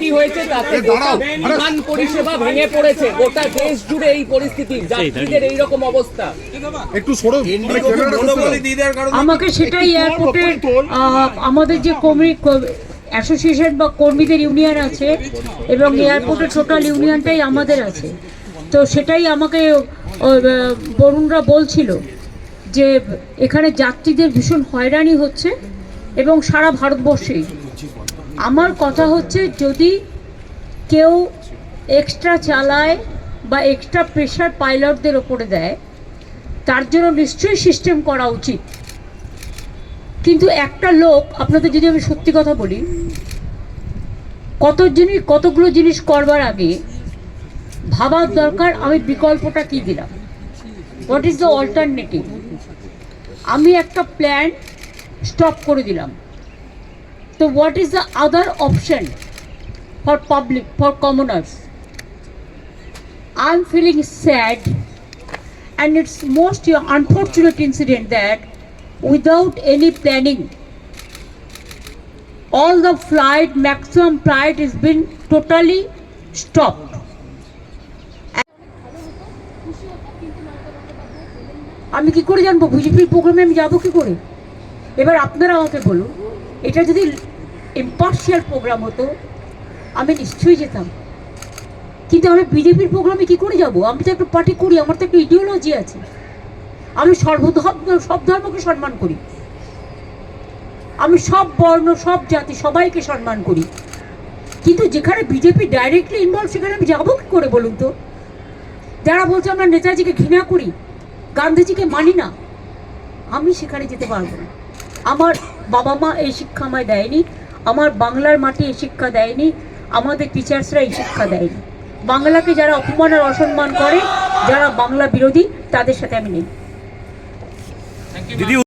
কি হয়েছে তাতে বিমান পরিষেবা ভেঙে পড়েছে গোটা দেশ জুড়ে এই পরিস্থিতি যাত্রীদের এইরকম অবস্থা। একটু সরো। আমাকে সেটাই এয়ারপোর্টে আমাদের যে কর্মী অ্যাসোসিয়েশন বা কর্মীদের ইউনিয়ন আছে এবং এয়ারপোর্টের টোটাল ইউনিয়নটাই আমাদের আছে। তো সেটাই আমাকে বরুণরা বলছিল যে এখানে যাত্রীদের ভীষণ হয়রানি হচ্ছে এবং সারা ভারতবর্ষেই। আমার কথা হচ্ছে যদি কেউ এক্সট্রা চালায় বা এক্সট্রা প্রেশার পাইলটদের ওপরে দেয়, তার জন্য নিশ্চয়ই সিস্টেম করা উচিত। কিন্তু একটা লোক, আপনাদের যদি আমি সত্যি কথা বলি কত জিনিস, কতগুলো জিনিস করবার আগে ভাবার দরকার, আমি বিকল্পটা কি দিলাম? হোয়াট ইজ দ্য অল্টারনেটিভ আমি একটা প্ল্যান স্টপ করে দিলাম। তো what is the other option for public for commoners I am feeling sad and it's most unfortunate incident that without any planning all the flight maximum flight has been totally stopped আমি কি করে জানব বিজেপির প্রোগ্রামে আমি যাব কি করে এবার আপনারা আমাকে বলুন এটা যদি ইম্পার্শিয়াল প্রোগ্রাম হতো, আমি নিশ্চয়ই যেতাম। কিন্তু আমি বিজেপির প্রোগ্রামে কি করে যাব? আমি তো একটা পার্টি করি, আমার তো একটা ইডিওলজি আছে। আমি সর্বধর্ম, সব ধর্মকে সম্মান করি। আমি সব বর্ণ, সব জাতি, সবাইকে সম্মান করি। কিন্তু যেখানে বিজেপি ডাইরেক্টলি ইনভলভ সেখানে আমি যাব কী করে বলুন তো? যারা বলছে আমরা নেতাজিকে ঘৃণা করি, গান্ধীজিকে মানি না, আমি সেখানে যেতে পারব না। আমার বাবা মা এই শিক্ষা আমায় দেয়নি আমার বাংলার মাটি এই শিক্ষা দেয়নি, আমাদের টিচার্সরা এই শিক্ষা দেয়নি। বাংলাকে যারা অপমান আর অসম্মান করে, যারা বাংলা বিরোধী, তাদের সাথে আমি নেই।